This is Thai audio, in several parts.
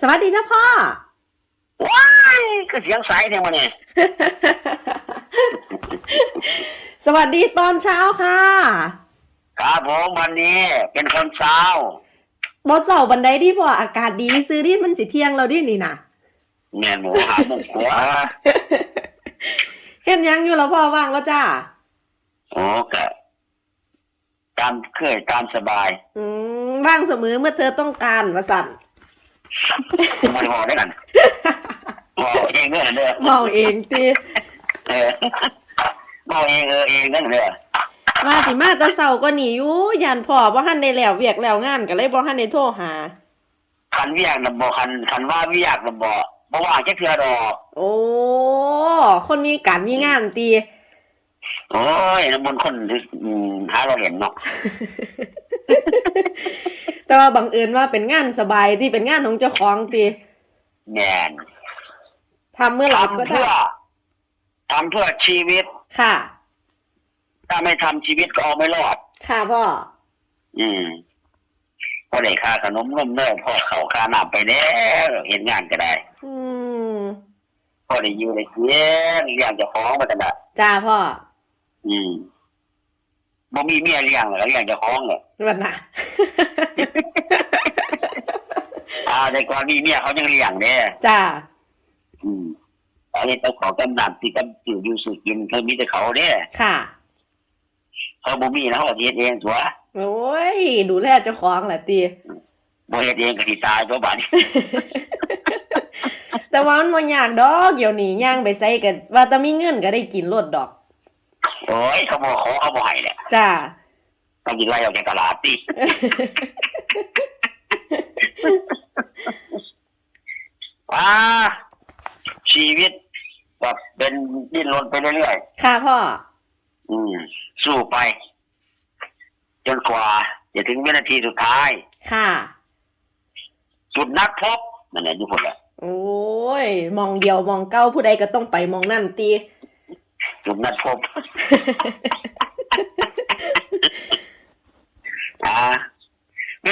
สวัสดีจ้าพ่อ ว้ายก็เสียงใสเนี่ยมันเนี่ยสวัสดีตอนเช้าค่ะครับผมวันนี้เป็นคนเช้าบอเจ้าบันไดที่พ่ออากาศดีซื้อดิมันสิเที่ยงแล้วดินี่นะแม่นหมูหาหมูขัวเห็นยังอยู่แล้วพ่อว่างวะจ้าโอ้กะตามเคยตามสบาย อืมว่างเสมอเมื่อเธอต้องการวะสันไมันพอได้กันบอกเองเด้อเด้อเมาเองตีเออบอกเองเออเองนั่นเด้อว่าสิมาแตะเสาก็หนีอยู่ยันพ่อบ่ทันได้แล้วเวียกแล้วงานก็เลยบ่ทันได้โทรหา คันเวียกนะบอกคันคันว่าเวียกนะบอกเพราะว่าแค่เทือดอกโอ้ คนมีการมีงานตีโอ้ยน้ำมนต์คนอืมหาเราเห็นเนาะ แต่ว่าบังเอิญว่าเป็นงานสบายที่เป็นงานของเจ้าของตีแม่นทำเมื่อหลับก็ทำเพื่ได้อทำเพื่อชีวิต ค่ะ ถ้าไม่ทำชีวิตก็เอาไม่รอด ค่ะพ่อ อืมพอได้ค่าขนมนมเนยพอเขาค่าน้ำไปแล้วเห็นงานก็ได้อืมพอได้อยู่ได้เสียงเลี้ยงเจะฟ้าของมาแต่ละจ้าพ่ออืมบ่มีเมียเลี้ยงแล้วเลี้ยงเจะฟ้าของเลยวันน่ะ อ่าแต่ก่อนมีเมียเขายังเลี้ยงเด้จ้าอืมอันนี้ต้องขอกำนันที่กำจิ๋วอยู่สุกินเขามีแต่เขาเด้ค่ะ เขาบ่มีนะเขาก็สิเฮ็ดเองตัวโอ้ย ดูแลเจ้าของแหละตีบ่เฮ็ดเองก็สิตายตัวบัดนี้ แต่ว่ามันบ่ยากดอกเดี๋ยวนี้ย่างไปใส่กันว่าแต่มีเงินก็ได้กินรดดอก โอ้ยเขาบ่ขอเขาบ่ให้แหละจ้า ต้องกินไล่ออกจากตลาดติ อ่าชีวิตแบบเป็นดิ้นรนไปเรื่อยค่ะพ่อ ๆอืม สู้ไป จนกว่าจะถึงวินาทีสุดท้าย ค่ะ จุดนัดพบนั่นแหละอยู่พุ่นแหละโอ้ย มองเดียวมองเก้าผู้ใดก็ต้องไปมองนั่นตี จุดนัดพบ อ่า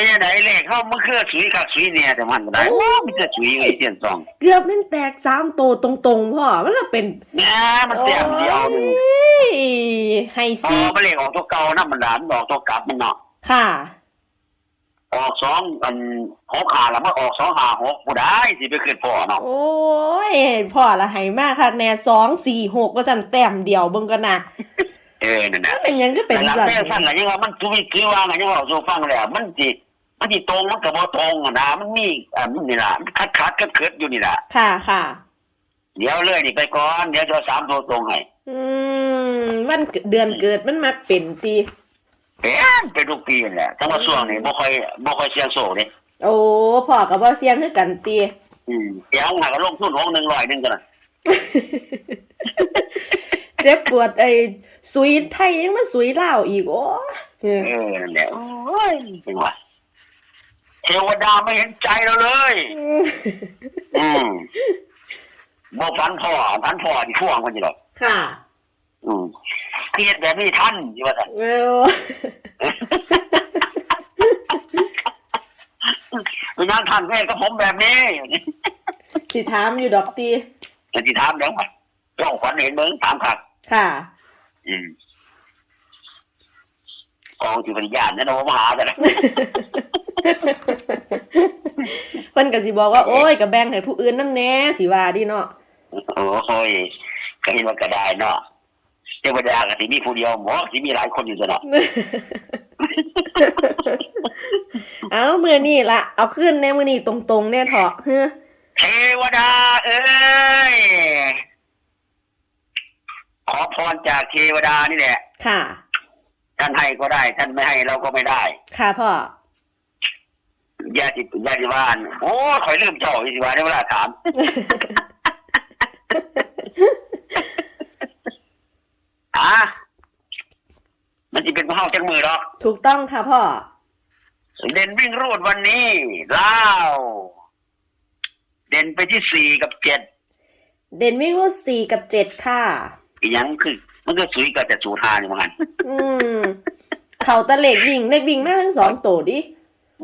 ไม่ใช่ไหนเลขเข้ามันคือสุยกับสุยเนี่ยแต่มันได้โอ้มันจะสุยไว้เสียนสองเกือบมันแตกสามโตตรงๆพ่อมันละเป็นเนี่ยมันเสียมเดียวหนึงโอ้ยไฮอ๋อซีมันเลขออกตัวเก่านะมันหลานออกตัวกลับมันเนาะค่ะ ออกสองอันหกขาแล้วมันออกสองหาหกผู้ได้สิไปขึ้นพ่อเนาะโอ้ยพ่อละไห้มากค่ะแน่สองสี่หกก็สั่นแต้มเดียวเบิ่งกันนะเออนั่นมัน่ะเป็นยังก็เป็นแต่ละสัตแม่ว์สั้นอะไรยังว่ามันคือคือว่าไงยังว่าสู่ฟังเลยอะมันสิ มันสิตรงมันก็บ่ตรงอะนะมันมีอ่ามันนี่ล่ะมันคัดคัดๆเคิดๆอยู่นี่ล่ะค่ะค่ะ เดี๋ยวเลยนี่ไปก่อนเดี๋ยวจะเอาสามตัวตรงให้อืมวันเกิดเดือนเกิดมันมาเป็นตีเป็นเป็นทุกปีนั่นแหละแต่ว่าช่วงนี้บ่ค่อยบ่ค่อยเสี่ยงโชคเด้โอ้พ่อกับว่าเสียงคือกันตี อืมเดี๋ยวหาก็ลงทุนของ100นึงกันน่ะเจ็บปวดไอ้สุยไทยยังมาสุยลาวอีกโอ้ เออเออนั่นแหละโอ้ยเป็นว่า เทวดาไม่เห็นใจเราเลย อืมบ่ฝันพ่อฝันพ่อที่ท่วงมันอยู่หรอกค่ะ อืมเครียดแบบนี้ท่านอยู่ว่าซั่นเออเป็นงานท่านแม่ก็ผมแบบนี้สิถามอยู่ดอกตีจะที่ถามเดี๋ยวมาจ้องขวัญเห็นเบิ่งถามขัดค่ะ อืมกองที่ปริญญาเนี่ยนะว่ามาหาแต่ละ เพิ่นก็สิบอกว่าโอ้ยก็แบ่งให้ผู้อื่นนำแหน่สิว่าดิเนาะโอ้ยก็เห็นว่ากระไดเนาะเทวดาก็สิมีผู้เดียวหมอสิมีหลายคนอยู่ซะเนาะเอามือนี่ละเอาขึ้นในมือนี่ตรงๆเนี่ยเถาะเฮ้อเทวดา เอ้ยขอพรจากเทวดานี่แหละ ค่ะ ท่านให้ก็ได้ ท่านไม่ให้เราก็ไม่ได้ ค่ะพ่อ ญาติญาติบ้าน โอ้ยข่อยลืมเจ้าอีสิว่าในเวลาถาม อะมันจะเป็นผู้เฮาจังมือหรอกถูกต้องค่ะพ่อ เด่นวิ่งรูดวันนี้ล้าวเด่นไปที่สี่กับเจ็ดเด่นวิ่งรูดสี่กับเจ็ดค่ะ อีหยังคือ มันก็สุยกับจะสูทานี่เหมือนกันอืม เขาตะเล็กวิ่ง เล็กวิ่งมาทั้งสองโตดิ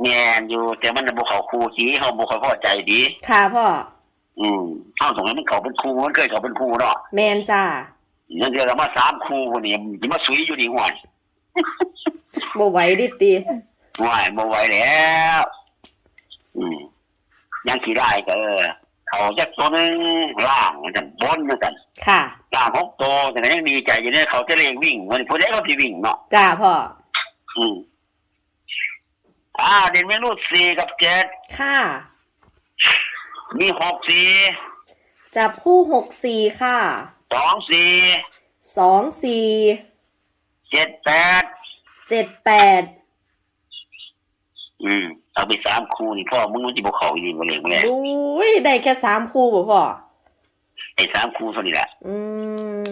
แม่นอยู่แต่มันบ่เขาครูสีเฮาบ่ค่อยพอใจดี ค่ะพ่อ อืมเฮาตรงนั้นมันเขาเป็นครูมันเคยเขาเป็นครูเนาะแมนจ้านั่นเดี๋ยวเรามาสามครูนี่สิมาสุยอยู่นี่ห่วยบ่ไหวดิตีห่วยบ่ไหวแล้ว อืมยังขี้ได้ก็เออเขาจักตัวหนึงล่างจังบนเหมือนกัน ค่ะล่างหกตัวแต่ก็ยังดีใจอยู่เนี่ยเขาจะเร่งวิ่งวันนี้ผู้ใดก็สิวิ่งเนาะจ้าพ่ออืม อ่าเด่นเมนูสี่กับเจ็ดค่ะ มีหกสี่จับคู่หกสี่ค่ะ สองสี่สองสี่เจ็ดแปดเจ็ดแปดอืมเอาไปสามคู่นี่พ่อมึงมันจะบอกเขาอีกบ่เลยมึงเลยอุ้ยได้แค่สามคู่บ่พ่อไอ้สามคู่เท่านี้แหละอืม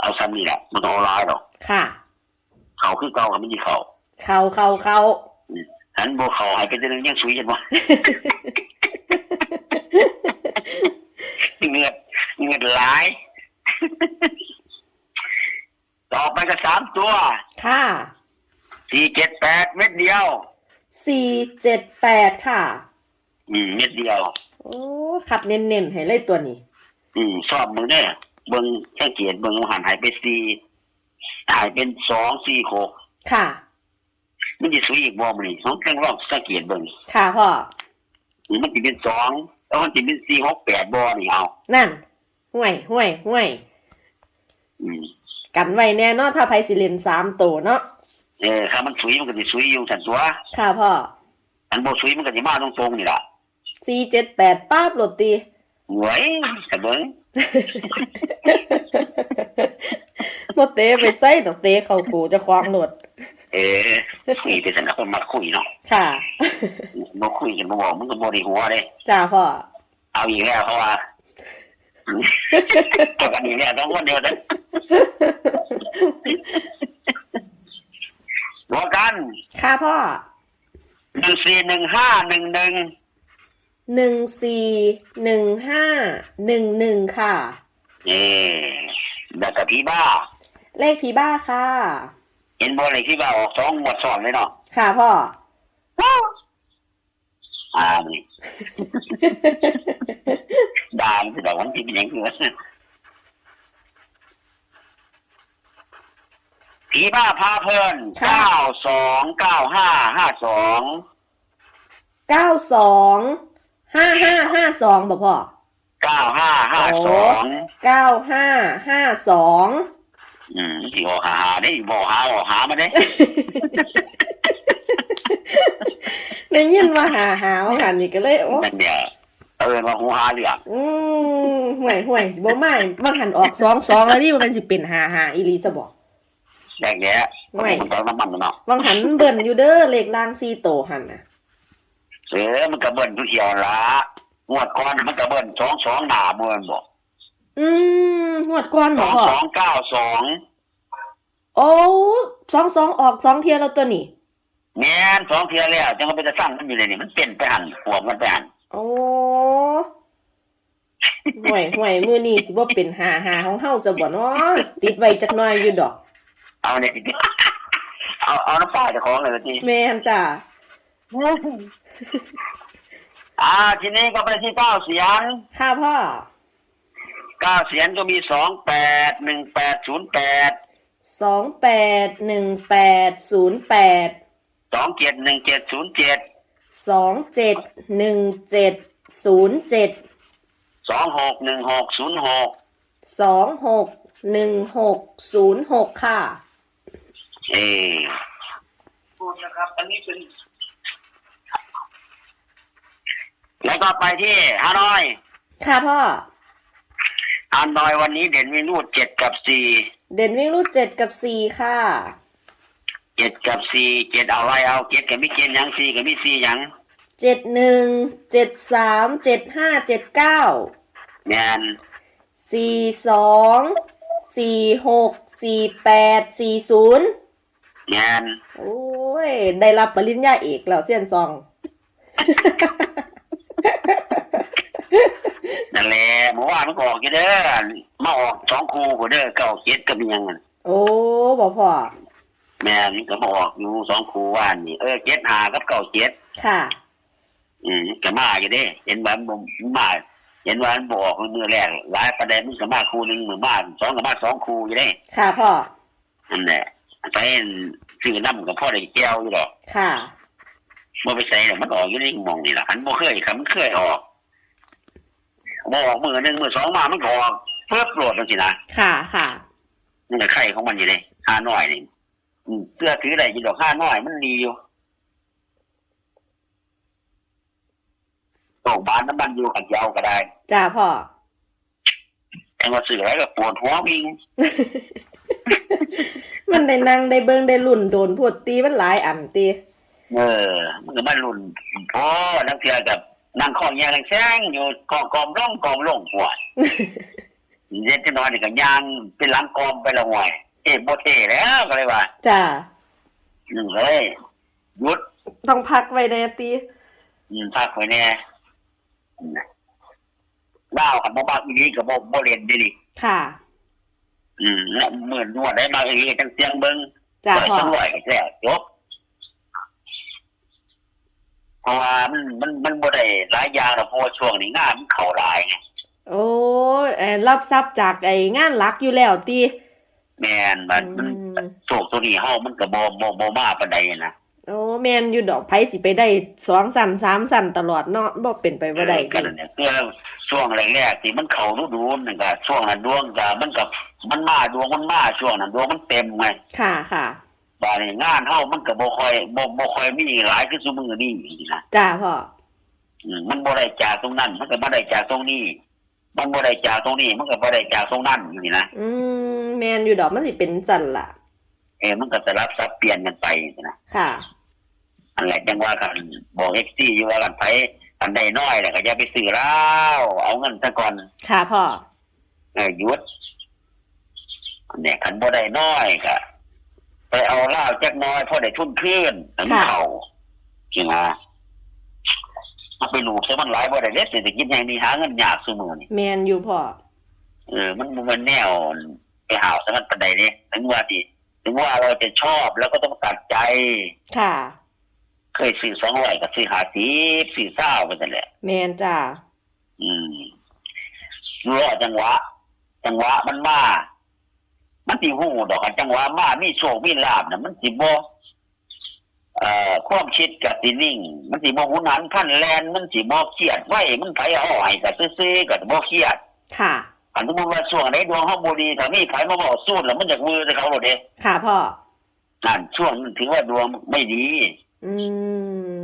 เอาซ้ำนี่แหละมันต้องเอาร้ายหรอกค่ะ เขาคือเก่ากับมันจีเขาเขาเขาเขา หันโบเขาให้เป็นเรื่องยังสุยเห็นบ่เงือดเงือดหลาย ต่อไปก็สามตัว ค่ะ สี่เจ็ดแปดเม็ดเดียว สี่เจ็ดแปดค่ะ อืม เม็ดเดียว โอ้ขัดเน้นๆให้เลยตัวนี้ อืมสอบมึงเนี่ยเบิ่งสังเกตเบิ่งหันหายไปสี่หายเป็นสองสี่หกค่ะ มันจะสุยอีกบ่มันนี่สองเครื่องรอบสังเกตเบิ่งค่ะพ่ออืมมันจะเป็นสองแล้วมันจะเป็นสี่หกแปดบ่นี่เอานั่นห่วยห่วยห่วยอืมกันไว้แน่เนอนถ้าไพสิเลนสามตัวเนาะเออถ้ามันสุยมันก็จะสุยอยู่สันตัวค่ะพ่ออันบ่สุยมันก็จะมาตรงๆนี่ล่ะสี่เจ็ดแปดป้าบโหลดตีหวยแต่เบิ่งโมเตะไปใส่ดอกเตะเข้ากูจะคว้างโหลด เออคุยไปสันคนมาคุยเนาะค่ะบ่คุยกันบ่บอกมันก็บ่ได้หัวเด้จ้าพ่อเอาอีกแล้วเพราะว่าเอากันอีกแล้วต้องคนเดียวเด้อหัวกัน ค่ะพ่อหนึ่งสี่หนึ่งห้าหนึ่งหนึ่งหนึ่งสี่หนึ่งห้าหนึ่งหนึ่งค่ะเอ๊ดักกับพี่บ้า เลขผีบ้าค่ะ เห็นบอลเลยพี่บ้าออกสองหมวดสอนเลยเนาะค่ะพ่ออ่านี่ดามที่ดอกวันที่เป็นอย่างนี้ผีบ้าพาเพลินค่ะเก้าสองเก้าห้าห้าสองเก้าสองห้าห้าห้าสองบอกพ่อเก้าห้าห้าสองเก้าห้าห้าสอง อืมที่ออกหาหาได้บอกหาออกหามาได้ได้ยินว่าหาหาว่าหันนี่ก็เลยโอ้นั่นเดียวเออมาหูหาเรื่องอืมห่วยห่วยบ่ไม่บางหันออกสองสองแล้วนี่มันสิเป็นหาหาอีหลีจะบอกแดกแย่ไม่มันต้องน้ำมันเนาะบางหันเบิ่นอยู่เด้อเลขล่างซีโตหันน่ะเออมันกระเบิ้ลทุกเที่ยวละงวดก่อนมันกระเบิ้ลสองสองหนาเมือนบอก อืมหวดก้อนสบออกงพ่อสองเก้าสองโอ้สองสองออกสองเทียแล้วตัวนี้ แม่นสองเที่ยวแล้วจังมันไปจะสร้างมันอยู่เลยนี่มันเป็นไปหันหัวมันไปหันโอ้ห่วยห่วยมือนี้สิบ่เป็นหาหาของเฮาซะบ่เนาะติดไว้จักหน่อยอยู่ดอก เอาเนี่ย เอาเอาน้ำปลาเจะของเลยทีแม่นจ้าอ่าทีนี้ก็ไปที่เก้าเสียงค่ะพ่อเก้าเสียงก็มีสองแปดหนึ่งแปดศูนย์แปดสองแปดหนึ่งแปดศูนย์แปดสองเจ็ดหนึ่งเจ็ดศูนย์เจ็ดสองเจ็ดหนึ่งเจ็ดศูนย์เจ็ดสองหกหนึ่งหกศูนย์หกสองหกหนึ่งหกศูนย์หกค่ะ เอพูดนะครับ อันนี้เป็นแล้วก็ไปที่ฮานอย ค่ะพ่อ ฮานอยวันนี้เด่นเมนูเจ็ดกับสี่เด่นวิ่งรูดเจ็ดกับสี่ค่ะเจ็ดกับสี่เจ็ดเอาไรเอาเจ็ดกับมิเจ็ดหยังสี่กับมิสี่หยังเจ็ดหนึ่งเจ็ดสามเจ็ดห้าเจ็ดเก้าแมนสี่สองสี่หกสี่แปดสี่ศูนย์แมนโอ้ย ได้รับปริญญาเอกแล้วเสียนซองนั่นแหละ เมื่อวานมันก็ออกอยู่เด้อมาออกสองคู่กูเด้อเก้าเจ็ดกับอิหยังนั่นโอ้บอกพ่อ แม่นก็มาออกอยู่สองครูว่านนี่เออเจ็ดหากับเก่าเจ็ดค่ะ อืมก็มาอยู่เด้ เห็นว่ามันบ่มาเห็นว่ามันบอกมือแรกหลายประเด็นมันก็มาครูหนึ่งมือมาสองก็มาสองครูอยู่เด้ค่ะพ่อ นั่นแหละไปซื้อน้ำกับพ่อได้แก้วอยู่หรอกค่ะ บ่ไปใส่เนี่ยมันออกอยู่ในหมองนี่แหละอันบ่เคยครับมันเคยออก บ่ออกมือหนึ่งมือสองมามันก็ออกเพิ่มโปรดจังสินะค่ะค่ะนี่ก็ไข่ของมันอยู่เลยห้าน้อยนี่อืมเสื้อถือได้ยินดอกห้าน้อยมันดีอยู่ตกบ้านน้ำมันอยู่ขัดยาวก็ได้จ้าพ่อแต่ว่าสื่ออะไรก็ปวดหัววิ่งมันได้นั่งได้เบิ่งได้ลุ่นโดนพวดตีมันหลายอันตีเออ มันก็มันรุนพอนักเทียกับ นั่งข้องแยงแซงอยู่กองกอมร่องกอมลงหัวเย็นที่นอนนี่ก็ยางเป็นหลังกอมไปละหวยเอ๊ะโบเทแล้วก็เลยว่าจ้าหนึ่งเลยหยุดต้องพักไว้แน่ตีอืมพักไว้แน่อืมเล่าวกับบ่บักอีนี้กับบ่บ่เล่นดีดิค่ะ อืมแล้วเหมือนนวดได้มาอีนี้จังเสียงเบิ่งจ้าปล่อยพ่อจังไหวก็แล้วจบ เพราะว่ามันมันมันบ่ได้หลายอย่างหรอกเพราะว่าช่วงนี้งานมันเข้าหลายไงโอ้ยเอ่อรับทรัพย์จากไอ้งานหลักอยู่แล้วตีแม่นมันมันอืมโศกตัวนี้เฮามันก็บ่บ่บ่มาปานใดนะโอ้แมนอยู่ดอกไผสิไปได้สองสั่นสามสั่นตลอดเนาะบ่เป็นไปบ่ได้เออก็นั่นแหละคือช่วงแรกๆที่มันเข้าฤดูนั่นก็ช่วงนั้นดวงก็มันก็มันมาดวงมันมาช่วงนั้นดวงมันเต็มไง ค่ะค่ะ บาดนี้งานเฮามันก็บ่ค่อยบ่บ่ค่อยมีหลายคือซุมื้อนี้นะจ้าพ่ออืมมันบ่ได้จากตรงนั้น มันก็บ่ได้จากตรงนี้ มันบ่ได้จากตรงนี้ มันก็บ่ได้จากตรงนั้นอย่างนี้นะอืมแมนอยู่ดอกมันสิเป็นสั่นล่ะเออมันก็จะรับสับเปลี่ยนกันไปนะค่ะอันแหละจังว่ากันบอกเอ็กซี่อยู่ว่ากันไปอันใดน้อยแหละก็อย่าไปซื้อแล้วเอาเงินซะก่อนค่ะพ่อเออหยุดอันเนี่ยคันบ่ได้น้อยก็ไป เอาเหล้าจักน้อยพอได้ทุนคืนอันนี้เขาจริงอะมันไปลูกซะมันหลายบ่ได้เล็ดเศรษฐกิจอย่างนี้หาเงินยากซุมื้อนี่แมนอยู่พ่อเออมันบ่แมันแนวไปหาวซะมันปานใดนี่ถึงว่าที่ถึงว่าเราจะชอบแล้วก็ต้องตัดใจ ค่ะ เคยซื้อ200ก็ซื้อ50ซื้อ20ไปนั่นแหละแมนจ้าอืมรอจังหวะ จังหวะมันมา มันสิหูดอกกันจังหวะมามีโชคมีลาบน่ะมันสิบ่เอ่อความคิดกับสินิ่ง มันสิบ่หุนหันพันแลนมันสิบ่เครียดไว้มันไผเอาให้ก็ซื่อๆก็บ่เครียด ค่ะ อันสมมุติว่าช่วงไหนดวงเฮาบ่ดีถ้ามีไผมาบอกสู้แล้วมันจะมือใส่เขาโลดเด้ค่ะพ่อ นั่นช่วงนั้นถือว่าดวงไม่ดีอืม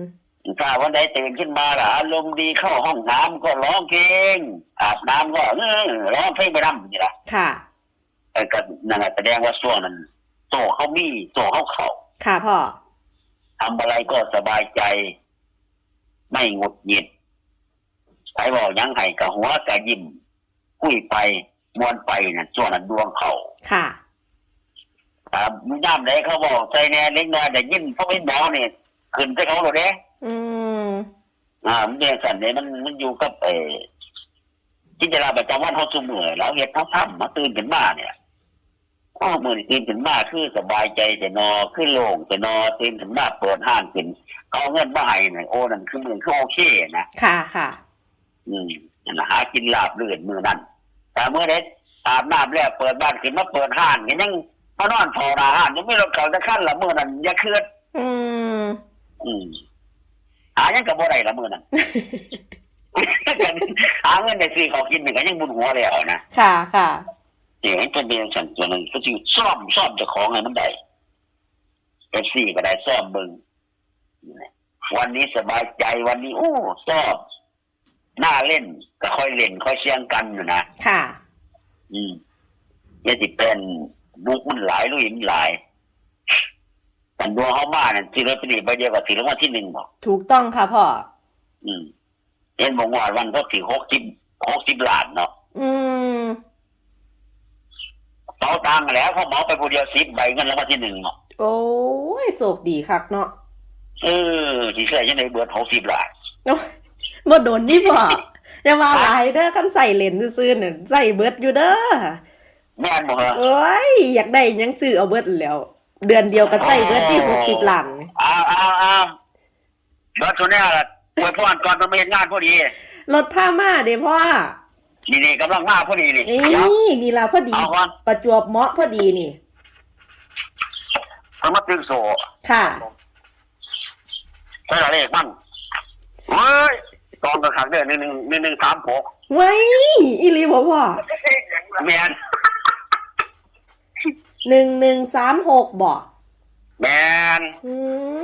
ถ้าวันใดตื่นขึ้นมาล่ะอารมณ์ดีเข้าห้องน้ำก็ร้องเพลงอาบน้ำก็เออร้องเพลงไปนำนี่ล่ะค่ะ ไอ้ก็นั่นแหละแสดงว่าช่วงนั้นโตเขามีโตเขาเข้าค่ะพ่อทำอะไรก็สบายใจ ไม่หงุดหงิดใครบอกยังไห้กับหัวกับยิ้มคุยไปมวนไปนะช่วงนั้นดวงเขาค่ะอ่ามีน้ำไหนเขาบอกใจแน่เล็กน้อยแต่ยิ้มเขาไม่หมอเนี่ยขึ้นไปเขาเลยเด้อืมอ่ามันเนี่ยสันเนี่ยมันมันอยู่กับเออจินตนาประจำวันเขาสมือแล้วเห็ดเขาทำมาตื่นขึ้นมาเนี่ย โอ้มือนี่ตื่นขึ้นมาคือสบายใจแต่นอคือโล่งแต่นอตื่นขึ้นมาเปิดห้างขึ้นเอาเงินมาให้เนี่ยโอ้นั่นคือมือคือโอเคนะค่ะค่ะ อืมนั่นน่ะหากินลาบเลื่อนมือนั่นแต่เมื่อเด็อาบน้ำแล้วเปิดบ้านขึ้นมาเปิดห้างยังยังมานอนเฝ้าหน้างยังไม่รถเขาจะขั้นละมือนั่นอย่าเคลื่อนอืมอืมหายังกับบ่ได้ละมือนั่นหาเงินได้ซื้อเขากินหนึ่งก็ยังบุญหัวแล้วนะค่ะค่ะ เดี๋ยวให้เป็นเบียงสันตัวหนึ่งก็คือซ่อมซ่อมเจะของให้มันได้เอฟซีก็ได้ซ่อมเบิงวันนี้สบายใจวันนี้ โอ้ซ่อมหน้าเล่นก็ค่อยเล่น ค่อยเชียงกันอยู่นะค่ะ อืมยาสิเป็นบุกมันหลายลุยมันหลายแต่ดวงเขามาเนี่ยทีละปีใบเดียวกับทีละวันที่หนึ่งบอกถูกต้องค่ะพ่ออืมเห็นบอกว่าวันก็ถือหกสิบหกสิบล้านเนาะอืม เป๋าตังค์แล้วเขาเหมาไปผู้เดียวสิบใบเงินแล้ววันที่หนึ่งเนาะโอ้ยโชคดีคักเนาะเออที่เชื่อยังไงเบิดหกสิบล้านโอ้ยบ่โดนนี่พ่ออย่ามาหลายเด้อคันใส่เลนส์ซื่อๆเนี่ยใส่เบิดอยู่เด้อแม่นบอกเหรอโอ้ยอยากได้หยังซื้อเอาเบิดแล้ว เดือนเดียวก็ใส่เดือนที่หกสิบล้านอ้าวอ้าวอ้าวรถตัวเนี้ยล่ะอวยพรก่อนมันมาเห็นงานพอดีรถผ้ามาเด้พ่อ นี่นี่กำลังมาพอดีนี่นี่เดี๋ยว นี่ล่ะพอดี เอาก่อน ประจวบเหมาะพอดีนี่ เอามาตึงโซ่ค่ะ ใช่หรอเลขมันเฮ้ยกองกระขังเดือนหนึ่งหนึ่งหนึ่งหนึ่งสามหกไว้อีหลีบ่พ่อแมนหนึ่งหนึ่งสามหกบ่แมนอื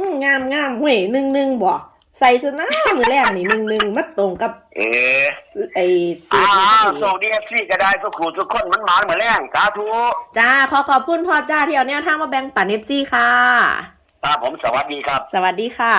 มงามงามเว้ยหนึ่งหนึ่งบ่ ใส่ซะนะมือแรกนี่หนึ่งหนึ่งมาตรงกับเออไอ้สูอ้าตรวนี้พส่องดีดีเอฟซีก็ได้ทุกครูทุกคนมันหมานเหมือนแรงสาธุจ้าขอขอบคุณพ่อจ้าที่เอาแนวทางมาแบ่งปันเอฟซีค่ะครับผมสวัสดีครับ สวัสดีค่ะ